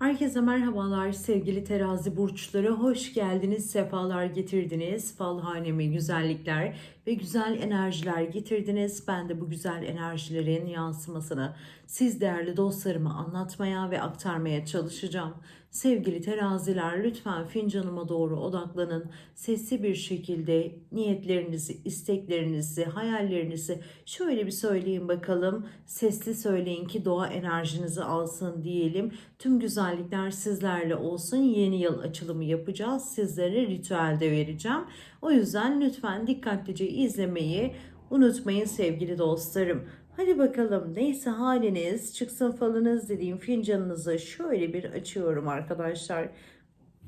Herkese merhabalar sevgili terazi burçları. Hoş geldiniz, sefalar getirdiniz. Falhaneme güzellikler ve güzel enerjiler getirdiniz. Ben de bu güzel enerjilerin yansımasını siz değerli dostlarıma anlatmaya ve aktarmaya çalışacağım. Sevgili teraziler lütfen fincanıma doğru odaklanın. Sesli bir şekilde niyetlerinizi, isteklerinizi, hayallerinizi şöyle bir söyleyin bakalım. Sesli söyleyin ki doğa enerjinizi alsın diyelim. Tüm güzellikler sizlerle olsun. Yeni yıl açılımı yapacağız. Sizlere ritüelde vereceğim. O yüzden lütfen dikkatlice izlemeyi unutmayın sevgili dostlarım. Hadi bakalım neyse haliniz çıksın falınız dediğim fincanınızı şöyle bir açıyorum arkadaşlar.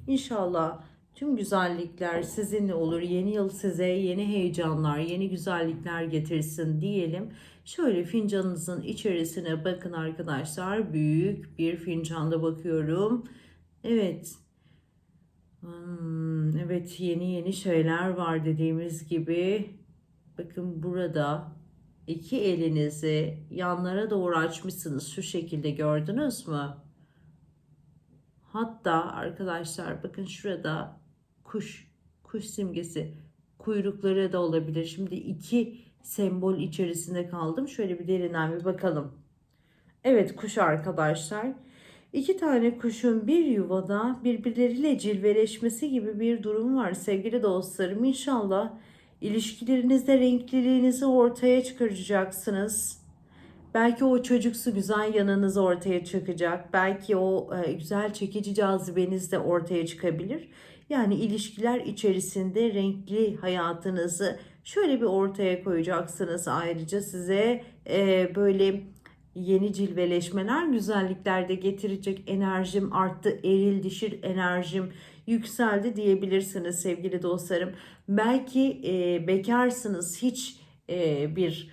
İnşallah tüm güzellikler sizinle olur. Yeni yıl size yeni heyecanlar, yeni güzellikler getirsin diyelim. Şöyle fincanınızın içerisine bakın arkadaşlar. Büyük bir fincanda bakıyorum. Evet. Hmm, evet yeni yeni şeyler var dediğimiz gibi. Bakın burada iki elinizi yanlara doğru açmışsınız. Şu şekilde gördünüz mü? Hatta arkadaşlar bakın şurada kuş, kuş simgesi kuyrukları da olabilir. Şimdi iki sembol içerisinde kaldım. Şöyle bir derinden bir bakalım. Evet kuş arkadaşlar. İki tane kuşun bir yuvada birbirleriyle cilveleşmesi gibi bir durum var sevgili dostlarım. İnşallah ilişkilerinizde renkliliğinizi ortaya çıkaracaksınız. Belki o çocuksu güzel yanınız ortaya çıkacak. Belki o e, güzel çekici cazibeniz de ortaya çıkabilir. Yani ilişkiler içerisinde renkli hayatınızı şöyle bir ortaya koyacaksınız. Ayrıca size e, böyle yeni cilveleşmeler, güzellikler de getirecek enerjim arttı, eril dişil enerjim yükseldi diyebilirsiniz sevgili dostlarım. Belki e, bekarsınız, hiç e, bir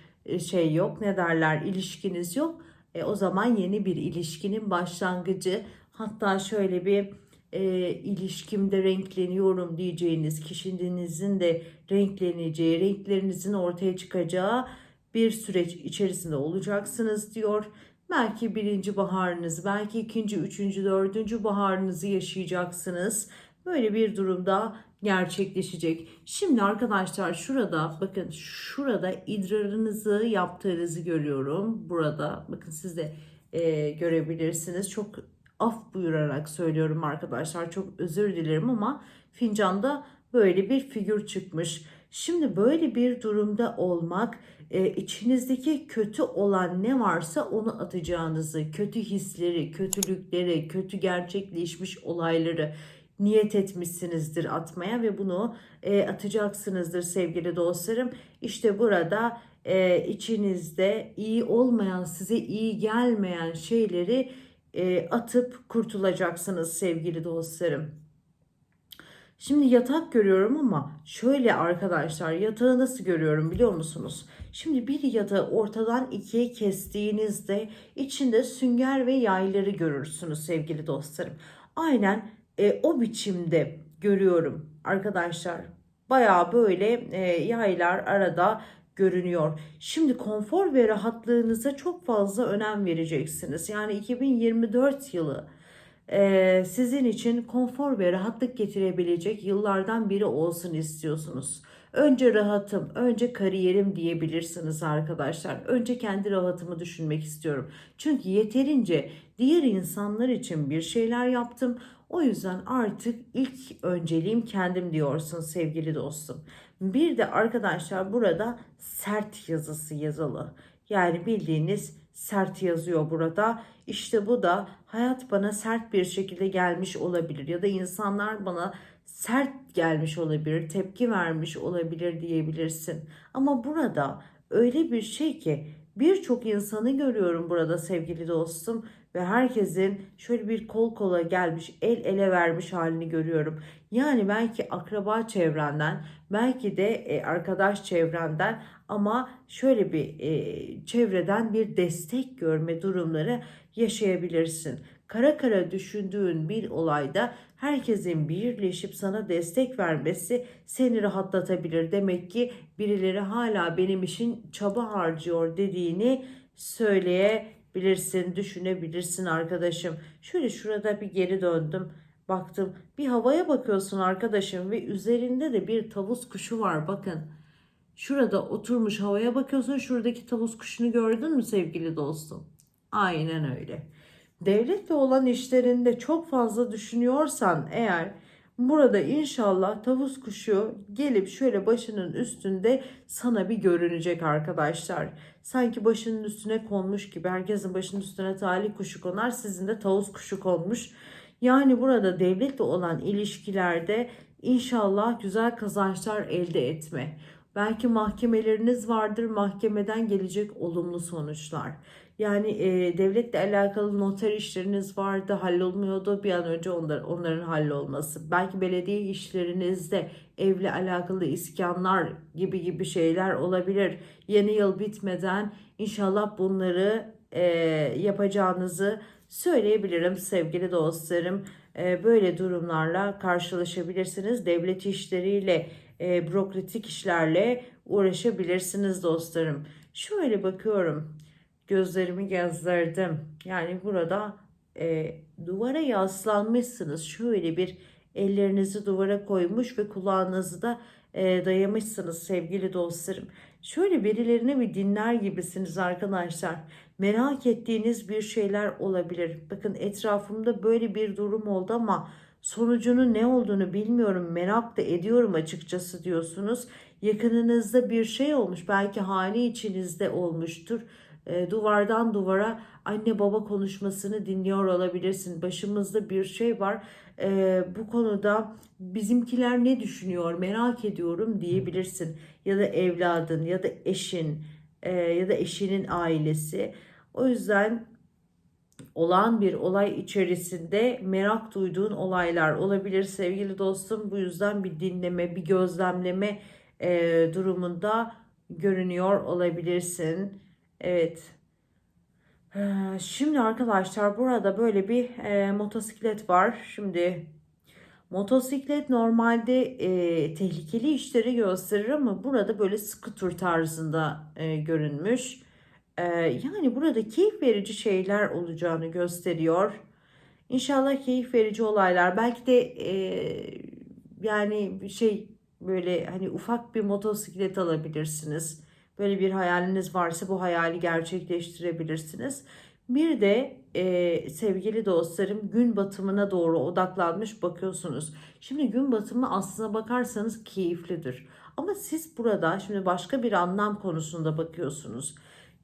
şey yok, ne derler, ilişkiniz yok. E, o zaman yeni bir ilişkinin başlangıcı, hatta şöyle bir e, ilişkimde renkleniyorum diyeceğiniz kişinizin de renkleneceği, renklerinizin ortaya çıkacağı bir süreç içerisinde olacaksınız diyor. Belki birinci baharınız, belki ikinci, üçüncü, dördüncü baharınızı yaşayacaksınız. Böyle bir durumda gerçekleşecek. Şimdi arkadaşlar şurada bakın şurada idrarınızı yaptığınızı görüyorum. Burada bakın siz de e, görebilirsiniz. Çok af buyurarak söylüyorum arkadaşlar. Çok özür dilerim ama fincanda böyle bir figür çıkmış. Şimdi böyle bir durumda olmak e, içinizdeki kötü olan ne varsa onu atacağınızı, kötü hisleri, kötülükleri, kötü gerçekleşmiş olayları niyet etmişsinizdir atmaya ve bunu e, atacaksınızdır sevgili dostlarım. İşte burada e, içinizde iyi olmayan, size iyi gelmeyen şeyleri e, atıp kurtulacaksınız sevgili dostlarım. Şimdi yatak görüyorum ama şöyle arkadaşlar yatağı nasıl görüyorum biliyor musunuz? Şimdi bir yatağı ortadan ikiye kestiğinizde içinde sünger ve yayları görürsünüz sevgili dostlarım. Aynen e, o biçimde görüyorum arkadaşlar. Baya böyle e, yaylar arada görünüyor. Şimdi konfor ve rahatlığınıza çok fazla önem vereceksiniz. Yani 2024 yılı sizin için konfor ve rahatlık getirebilecek yıllardan biri olsun istiyorsunuz. Önce rahatım, önce kariyerim diyebilirsiniz arkadaşlar. Önce kendi rahatımı düşünmek istiyorum. Çünkü yeterince diğer insanlar için bir şeyler yaptım. O yüzden artık ilk önceliğim kendim diyorsun sevgili dostum. Bir de arkadaşlar burada sert yazısı yazılı. Yani bildiğiniz sert yazıyor burada. İşte bu da hayat bana sert bir şekilde gelmiş olabilir ya da insanlar bana sert gelmiş olabilir, tepki vermiş olabilir diyebilirsin. Ama burada öyle bir şey ki birçok insanı görüyorum burada sevgili dostum ve herkesin şöyle bir kol kola gelmiş, el ele vermiş halini görüyorum. Yani belki akraba çevrenden, belki de e, arkadaş çevrenden ama şöyle bir e, çevreden bir destek görme durumları yaşayabilirsin. Kara kara düşündüğün bir olayda herkesin birleşip sana destek vermesi seni rahatlatabilir. Demek ki birileri hala benim için çaba harcıyor dediğini söyleye bilirsin, düşünebilirsin arkadaşım. Şöyle şurada bir geri döndüm. Baktım bir havaya bakıyorsun arkadaşım ve üzerinde de bir tavus kuşu var bakın. Şurada oturmuş havaya bakıyorsun. Şuradaki tavus kuşunu gördün mü sevgili dostum? Aynen öyle. Devletle olan işlerinde çok fazla düşünüyorsan eğer burada inşallah tavus kuşu gelip şöyle başının üstünde sana bir görünecek arkadaşlar. Sanki başının üstüne konmuş gibi herkesin başının üstüne talih kuşu konar sizin de tavus kuşu konmuş. Yani burada devletle olan ilişkilerde inşallah güzel kazançlar elde etme. Belki mahkemeleriniz vardır, mahkemeden gelecek olumlu sonuçlar. Yani e, devletle alakalı noter işleriniz vardı, hallolmuyordu. Bir an önce onlar, onların hallolması. Belki belediye işlerinizde evle alakalı iskanlar gibi gibi şeyler olabilir. Yeni yıl bitmeden inşallah bunları e, yapacağınızı söyleyebilirim sevgili dostlarım. E, böyle durumlarla karşılaşabilirsiniz. Devlet işleriyle, e, bürokratik işlerle uğraşabilirsiniz dostlarım. Şöyle bakıyorum. Gözlerimi gezdirdim. Yani burada e, duvara yaslanmışsınız. Şöyle bir ellerinizi duvara koymuş ve kulağınızı da e, dayamışsınız sevgili dostlarım. Şöyle birilerini bir dinler gibisiniz arkadaşlar. Merak ettiğiniz bir şeyler olabilir. Bakın etrafımda böyle bir durum oldu ama sonucunun ne olduğunu bilmiyorum. Merak da ediyorum açıkçası diyorsunuz. Yakınınızda bir şey olmuş. Belki hali içinizde olmuştur e, duvardan duvara anne baba konuşmasını dinliyor olabilirsin. Başımızda bir şey var. E, bu konuda bizimkiler ne düşünüyor merak ediyorum diyebilirsin. Ya da evladın ya da eşin e, ya da eşinin ailesi. O yüzden olan bir olay içerisinde merak duyduğun olaylar olabilir sevgili dostum. Bu yüzden bir dinleme, bir gözlemleme e, durumunda görünüyor olabilirsin. Evet. Ee, Şimdi arkadaşlar burada böyle bir e, motosiklet var. Şimdi motosiklet normalde e, tehlikeli işleri gösterir ama burada böyle scooter tarzında e, görünmüş. E, yani burada keyif verici şeyler olacağını gösteriyor. İnşallah keyif verici olaylar. Belki de e, yani şey böyle hani ufak bir motosiklet alabilirsiniz. Böyle bir hayaliniz varsa bu hayali gerçekleştirebilirsiniz. Bir de e, sevgili dostlarım gün batımına doğru odaklanmış bakıyorsunuz. Şimdi gün batımı aslına bakarsanız keyiflidir. Ama siz burada şimdi başka bir anlam konusunda bakıyorsunuz.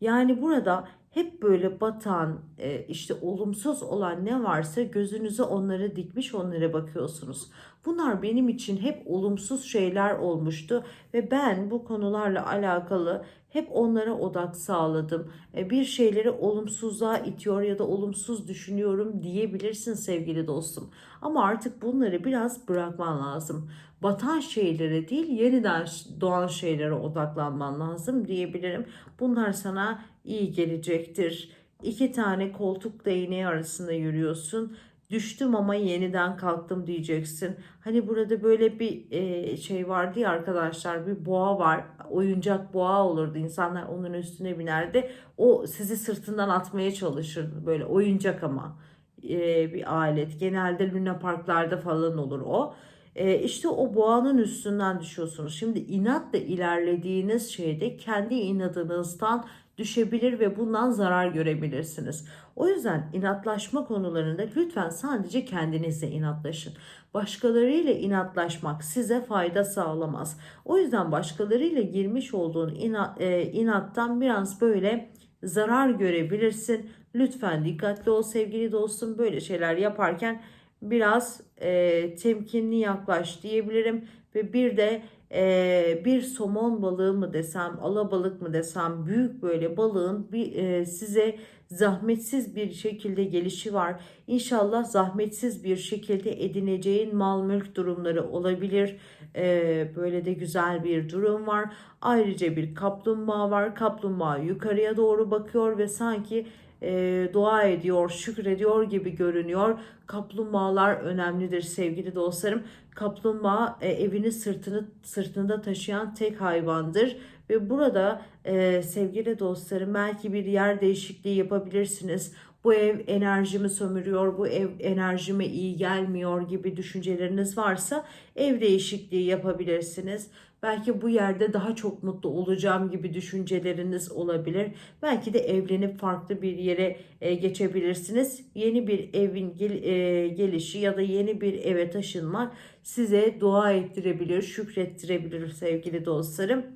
Yani burada hep böyle batan, e, işte olumsuz olan ne varsa gözünüze onları dikmiş onlara bakıyorsunuz. Bunlar benim için hep olumsuz şeyler olmuştu ve ben bu konularla alakalı hep onlara odak sağladım. E, bir şeyleri olumsuzluğa itiyor ya da olumsuz düşünüyorum diyebilirsin sevgili dostum. Ama artık bunları biraz bırakman lazım. Batan şeylere değil yeniden doğan şeylere odaklanman lazım diyebilirim. Bunlar sana iyi gelecektir. İki tane koltuk değneği arasında yürüyorsun. Düştüm ama yeniden kalktım diyeceksin. Hani burada böyle bir e, şey vardı ya arkadaşlar bir boğa var. Oyuncak boğa olurdu. İnsanlar onun üstüne binerdi. O sizi sırtından atmaya çalışırdı. Böyle oyuncak ama e, bir alet. Genelde Luna Parklarda falan olur o. E, işte o boğanın üstünden düşüyorsunuz. Şimdi inatla ilerlediğiniz şeyde kendi inadınızdan düşebilir ve bundan zarar görebilirsiniz. O yüzden inatlaşma konularında lütfen sadece kendinizle inatlaşın. Başkalarıyla inatlaşmak size fayda sağlamaz. O yüzden başkalarıyla girmiş olduğun inat, e, inattan biraz böyle zarar görebilirsin. Lütfen dikkatli ol sevgili dostum. Böyle şeyler yaparken biraz e, temkinli yaklaş diyebilirim. Ve bir de e, bir somon balığı mı desem, alabalık mı desem büyük böyle balığın bir e, size zahmetsiz bir şekilde gelişi var. İnşallah zahmetsiz bir şekilde edineceğin mal mülk durumları olabilir. E, böyle de güzel bir durum var. Ayrıca bir kaplumbağa var. Kaplumbağa yukarıya doğru bakıyor ve sanki e, dua ediyor, şükrediyor gibi görünüyor. Kaplumbağalar önemlidir sevgili dostlarım. Kaplumbağa e, evini sırtını sırtında taşıyan tek hayvandır ve burada e, sevgili dostlarım belki bir yer değişikliği yapabilirsiniz. Bu ev enerjimi sömürüyor, bu ev enerjime iyi gelmiyor gibi düşünceleriniz varsa ev değişikliği yapabilirsiniz. Belki bu yerde daha çok mutlu olacağım gibi düşünceleriniz olabilir. Belki de evlenip farklı bir yere e, geçebilirsiniz. Yeni bir evin gel- e, gelişi ya da yeni bir eve taşınmak size dua ettirebilir, şükrettirebilir sevgili dostlarım.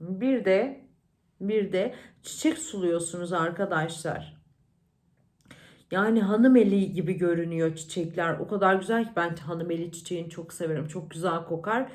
Bir de bir de çiçek suluyorsunuz arkadaşlar. Yani hanım eli gibi görünüyor çiçekler. O kadar güzel ki ben hanım eli çiçeğini çok severim. Çok güzel kokar.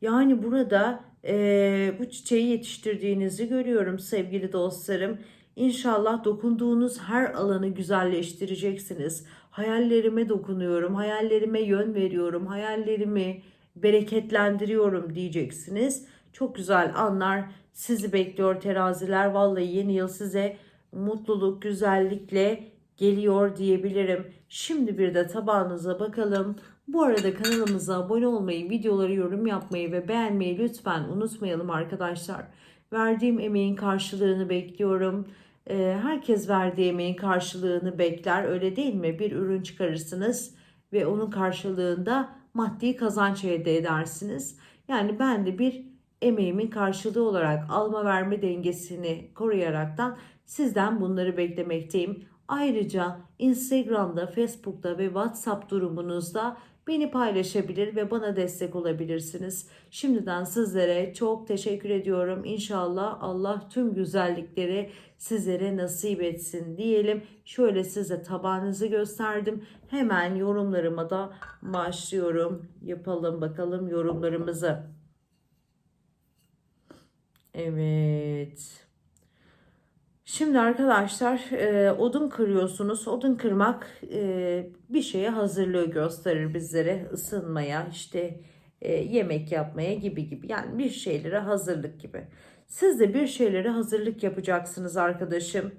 Yani burada eee, bu çiçeği yetiştirdiğinizi görüyorum sevgili dostlarım. İnşallah dokunduğunuz her alanı güzelleştireceksiniz. Hayallerime dokunuyorum, hayallerime yön veriyorum, hayallerimi bereketlendiriyorum diyeceksiniz. Çok güzel anlar sizi bekliyor teraziler. Vallahi yeni yıl size mutluluk, güzellikle geliyor diyebilirim. Şimdi bir de tabağınıza bakalım. Bu arada kanalımıza abone olmayı, videoları yorum yapmayı ve beğenmeyi lütfen unutmayalım arkadaşlar. Verdiğim emeğin karşılığını bekliyorum. Ee, herkes verdiği emeğin karşılığını bekler öyle değil mi? Bir ürün çıkarırsınız ve onun karşılığında maddi kazanç elde edersiniz. Yani ben de bir emeğimin karşılığı olarak alma verme dengesini koruyaraktan sizden bunları beklemekteyim. Ayrıca Instagram'da, Facebook'ta ve WhatsApp durumunuzda beni paylaşabilir ve bana destek olabilirsiniz. Şimdiden sizlere çok teşekkür ediyorum. İnşallah Allah tüm güzellikleri sizlere nasip etsin diyelim. Şöyle size tabağınızı gösterdim. Hemen yorumlarıma da başlıyorum. Yapalım bakalım yorumlarımızı. Evet. Şimdi arkadaşlar e, odun kırıyorsunuz. Odun kırmak e, bir şeye hazırlığı gösterir bizlere. Isınmaya, işte e, yemek yapmaya gibi gibi. Yani bir şeylere hazırlık gibi. Siz de bir şeylere hazırlık yapacaksınız arkadaşım.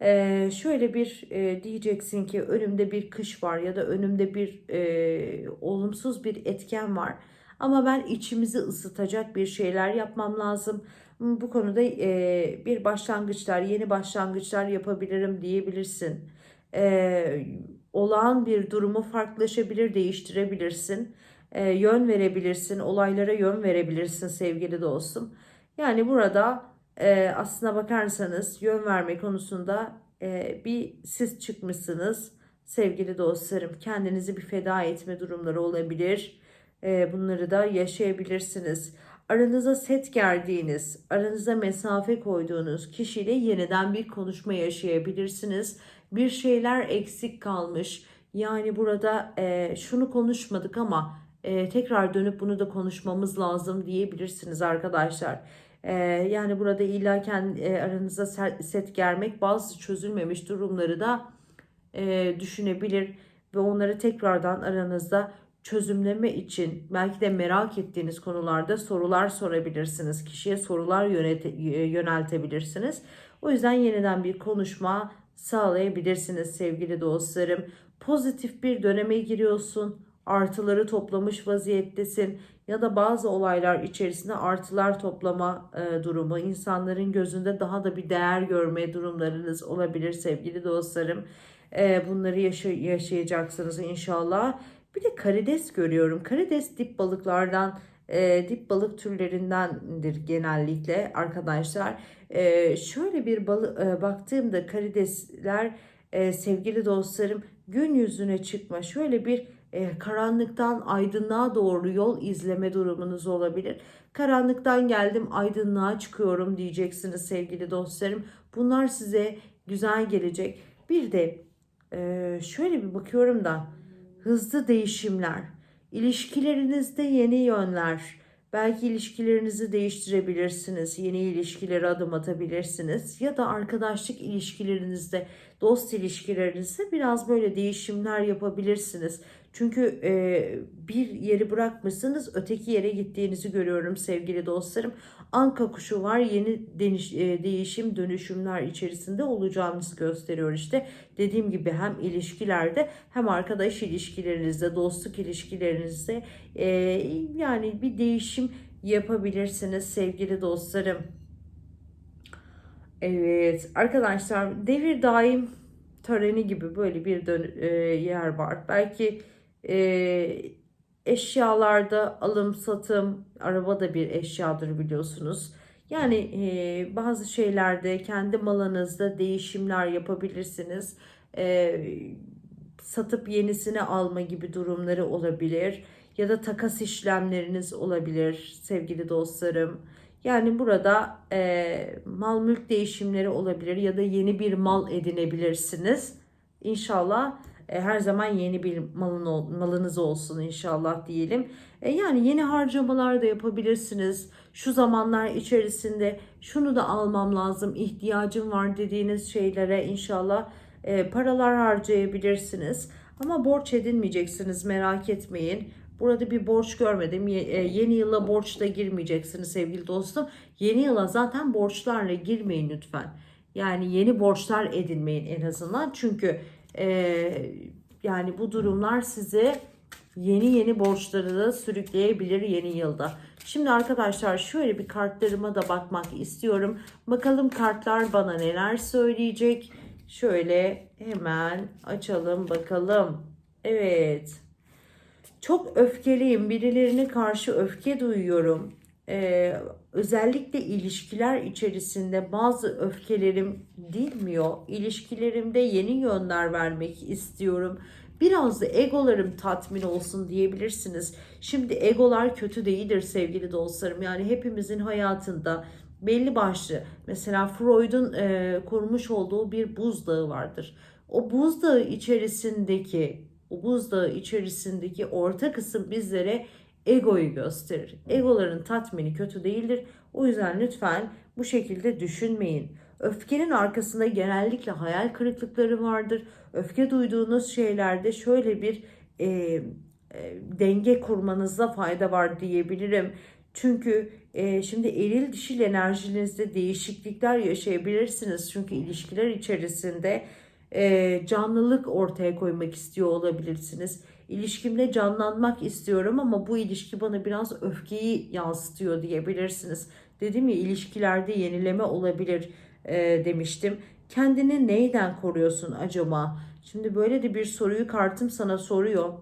E, şöyle bir e, diyeceksin ki önümde bir kış var ya da önümde bir e, olumsuz bir etken var. Ama ben içimizi ısıtacak bir şeyler yapmam lazım bu konuda e, bir başlangıçlar, yeni başlangıçlar yapabilirim diyebilirsin. E, olağan bir durumu farklılaşabilir, değiştirebilirsin. E, yön verebilirsin, olaylara yön verebilirsin sevgili dostum. Yani burada aslına bakarsanız yön verme konusunda bir siz çıkmışsınız sevgili dostlarım. Kendinizi bir feda etme durumları olabilir. E, bunları da yaşayabilirsiniz aranıza set gerdiğiniz, aranıza mesafe koyduğunuz kişiyle yeniden bir konuşma yaşayabilirsiniz. Bir şeyler eksik kalmış. Yani burada e, şunu konuşmadık ama e, tekrar dönüp bunu da konuşmamız lazım diyebilirsiniz arkadaşlar. E, yani burada illa kendi e, aranıza set germek bazı çözülmemiş durumları da e, düşünebilir ve onları tekrardan aranızda çözümleme için belki de merak ettiğiniz konularda sorular sorabilirsiniz. Kişiye sorular yöneltebilirsiniz. O yüzden yeniden bir konuşma sağlayabilirsiniz sevgili dostlarım. Pozitif bir döneme giriyorsun. Artıları toplamış vaziyettesin ya da bazı olaylar içerisinde artılar toplama e, durumu, insanların gözünde daha da bir değer görme durumlarınız olabilir sevgili dostlarım. E, bunları yaşa yaşayacaksınız inşallah. Bir de karides görüyorum. Karides dip balıklardan e, dip balık türlerindendir genellikle arkadaşlar. E, şöyle bir balı, e, baktığımda karidesler e, sevgili dostlarım gün yüzüne çıkma şöyle bir e, karanlıktan aydınlığa doğru yol izleme durumunuz olabilir. Karanlıktan geldim aydınlığa çıkıyorum diyeceksiniz sevgili dostlarım. Bunlar size güzel gelecek. Bir de e, şöyle bir bakıyorum da hızlı değişimler, ilişkilerinizde yeni yönler, belki ilişkilerinizi değiştirebilirsiniz, yeni ilişkilere adım atabilirsiniz. Ya da arkadaşlık ilişkilerinizde, dost ilişkilerinizde biraz böyle değişimler yapabilirsiniz. Çünkü e, bir yeri bırakmışsınız öteki yere gittiğinizi görüyorum sevgili dostlarım. Anka kuşu var yeni deniş, e, değişim dönüşümler içerisinde olacağınızı gösteriyor işte. Dediğim gibi hem ilişkilerde hem arkadaş ilişkilerinizde dostluk ilişkilerinizde e, yani bir değişim yapabilirsiniz sevgili dostlarım. Evet arkadaşlar devir daim töreni gibi böyle bir dön- e, yer var. Belki e, eşyalarda alım satım, araba da bir eşyadır biliyorsunuz. Yani e, bazı şeylerde kendi malınızda değişimler yapabilirsiniz. E, satıp yenisini alma gibi durumları olabilir. Ya da takas işlemleriniz olabilir sevgili dostlarım. Yani burada e, mal mülk değişimleri olabilir ya da yeni bir mal edinebilirsiniz. İnşallah e, her zaman yeni bir malın malınız olsun inşallah diyelim. E, yani yeni harcamalar da yapabilirsiniz. Şu zamanlar içerisinde şunu da almam lazım, ihtiyacım var dediğiniz şeylere inşallah e, paralar harcayabilirsiniz. Ama borç edinmeyeceksiniz merak etmeyin. Burada bir borç görmedim. Ye- Yeni yıla borçla girmeyeceksiniz sevgili dostum. Yeni yıla zaten borçlarla girmeyin lütfen. Yani yeni borçlar edinmeyin en azından. Çünkü e, yani bu durumlar size yeni yeni borçları da sürükleyebilir yeni yılda. Şimdi arkadaşlar şöyle bir kartlarıma da bakmak istiyorum. Bakalım kartlar bana neler söyleyecek. Şöyle hemen açalım bakalım. Evet. Çok öfkeliyim. Birilerine karşı öfke duyuyorum. Ee, özellikle ilişkiler içerisinde bazı öfkelerim dinmiyor. İlişkilerimde yeni yönler vermek istiyorum. Biraz da egolarım tatmin olsun diyebilirsiniz. Şimdi egolar kötü değildir sevgili dostlarım. Yani hepimizin hayatında belli başlı mesela Freud'un e, kurmuş olduğu bir buzdağı vardır. O buzdağı içerisindeki o buzdağı içerisindeki orta kısım bizlere egoyu gösterir. Egoların tatmini kötü değildir. O yüzden lütfen bu şekilde düşünmeyin. Öfkenin arkasında genellikle hayal kırıklıkları vardır. Öfke duyduğunuz şeylerde şöyle bir e, e, denge kurmanızda fayda var diyebilirim. Çünkü e, şimdi eril dişil enerjinizde değişiklikler yaşayabilirsiniz. Çünkü ilişkiler içerisinde e, canlılık ortaya koymak istiyor olabilirsiniz. İlişkimde canlanmak istiyorum ama bu ilişki bana biraz öfkeyi yansıtıyor diyebilirsiniz. Dedim ya ilişkilerde yenileme olabilir e, demiştim. Kendini neyden koruyorsun acaba? Şimdi böyle de bir soruyu kartım sana soruyor.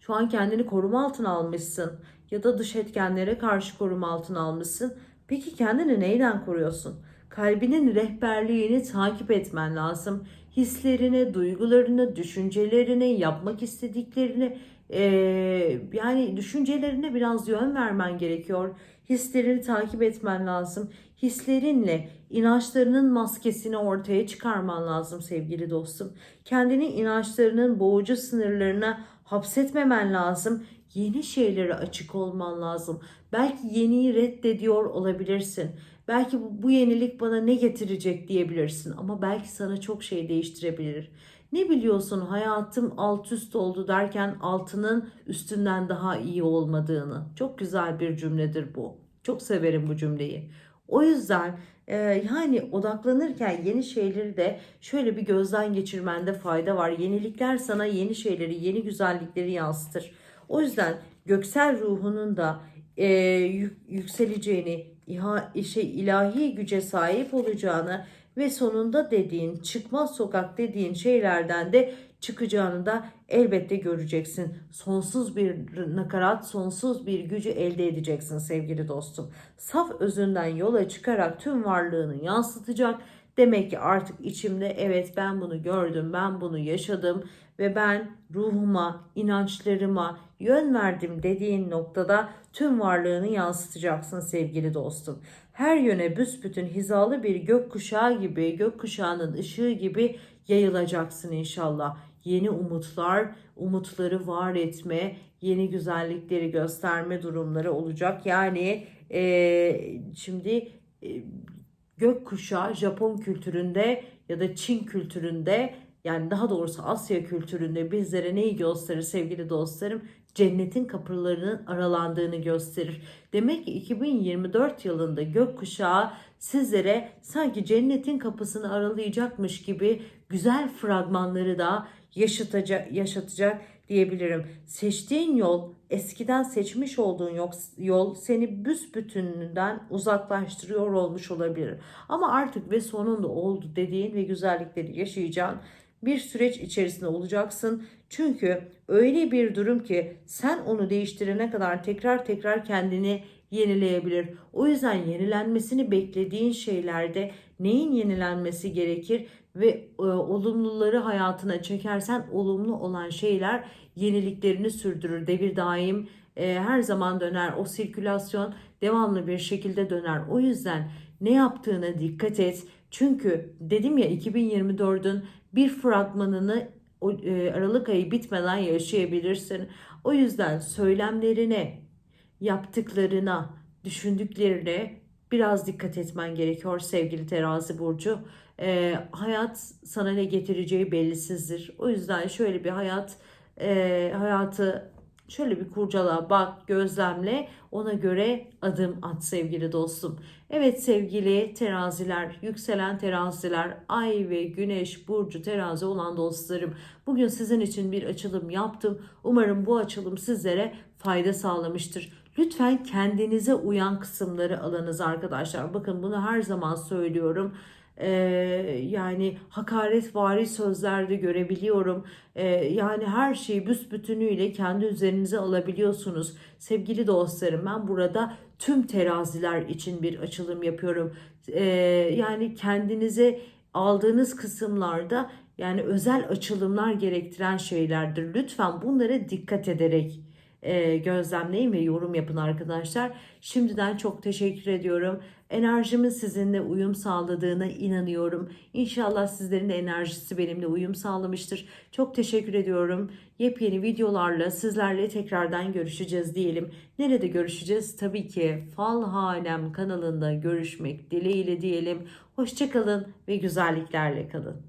Şu an kendini koruma altına almışsın ya da dış etkenlere karşı koruma altına almışsın. Peki kendini neyden koruyorsun? Kalbinin rehberliğini takip etmen lazım. Hislerini, duygularını, düşüncelerini, yapmak istediklerini, eee, yani düşüncelerine biraz yön vermen gerekiyor. Hislerini takip etmen lazım. Hislerinle inançlarının maskesini ortaya çıkarman lazım sevgili dostum. Kendini inançlarının boğucu sınırlarına hapsetmemen lazım. Yeni şeylere açık olman lazım. Belki yeniyi reddediyor olabilirsin. Belki bu, bu yenilik bana ne getirecek diyebilirsin ama belki sana çok şey değiştirebilir. Ne biliyorsun hayatım alt üst oldu derken altının üstünden daha iyi olmadığını. Çok güzel bir cümledir bu. Çok severim bu cümleyi. O yüzden e, yani odaklanırken yeni şeyleri de şöyle bir gözden geçirmende fayda var. Yenilikler sana yeni şeyleri, yeni güzellikleri yansıtır. O yüzden göksel ruhunun da e, yük- yükseleceğini, iha, şey, ilahi güce sahip olacağını ve sonunda dediğin çıkmaz sokak dediğin şeylerden de çıkacağını da elbette göreceksin. Sonsuz bir nakarat, sonsuz bir gücü elde edeceksin sevgili dostum. Saf özünden yola çıkarak tüm varlığını yansıtacak. Demek ki artık içimde evet ben bunu gördüm, ben bunu yaşadım ve ben ruhuma, inançlarıma yön verdim dediğin noktada tüm varlığını yansıtacaksın sevgili dostum. Her yöne büsbütün hizalı bir gökkuşağı gibi, gökkuşağının ışığı gibi yayılacaksın inşallah. Yeni umutlar, umutları var etme, yeni güzellikleri gösterme durumları olacak. Yani eee, şimdi e, gökkuşağı Japon kültüründe ya da Çin kültüründe yani daha doğrusu Asya kültüründe bizlere neyi gösterir sevgili dostlarım? Cennetin kapılarının aralandığını gösterir. Demek ki 2024 yılında gökkuşağı sizlere sanki cennetin kapısını aralayacakmış gibi güzel fragmanları da yaşatacak, yaşatacak diyebilirim. Seçtiğin yol, eskiden seçmiş olduğun yol seni büsbütününden uzaklaştırıyor olmuş olabilir. Ama artık ve sonunda oldu dediğin ve güzellikleri yaşayacağın bir süreç içerisinde olacaksın. Çünkü öyle bir durum ki sen onu değiştirene kadar tekrar tekrar kendini yenileyebilir. O yüzden yenilenmesini beklediğin şeylerde neyin yenilenmesi gerekir ve e, olumluları hayatına çekersen olumlu olan şeyler yeniliklerini sürdürür. Devir daim e, her zaman döner. O sirkülasyon devamlı bir şekilde döner. O yüzden ne yaptığına dikkat et. Çünkü dedim ya 2024'ün bir fragmanını e, Aralık ayı bitmeden yaşayabilirsin. O yüzden söylemlerine, yaptıklarına, düşündüklerine biraz dikkat etmen gerekiyor sevgili terazi burcu. Ee, hayat sana ne getireceği bellisizdir. O yüzden şöyle bir hayat e, hayatı şöyle bir kurcala, bak, gözlemle, ona göre adım at sevgili dostum. Evet sevgili teraziler, yükselen teraziler, ay ve güneş burcu terazi olan dostlarım. Bugün sizin için bir açılım yaptım. Umarım bu açılım sizlere fayda sağlamıştır. Lütfen kendinize uyan kısımları alınız arkadaşlar. Bakın bunu her zaman söylüyorum. Ee, yani hakaretvari sözlerde görebiliyorum. Ee, yani her şeyi büsbütünüyle kendi üzerinize alabiliyorsunuz. Sevgili dostlarım ben burada tüm teraziler için bir açılım yapıyorum. Ee, yani kendinize aldığınız kısımlarda yani özel açılımlar gerektiren şeylerdir. Lütfen bunlara dikkat ederek e, gözlemleyin ve yorum yapın arkadaşlar. Şimdiden çok teşekkür ediyorum. Enerjimin sizinle uyum sağladığına inanıyorum. İnşallah sizlerin de enerjisi benimle uyum sağlamıştır. Çok teşekkür ediyorum. Yepyeni videolarla sizlerle tekrardan görüşeceğiz diyelim. Nerede görüşeceğiz? Tabii ki Fal Hanem kanalında görüşmek dileğiyle diyelim. Hoşçakalın ve güzelliklerle kalın.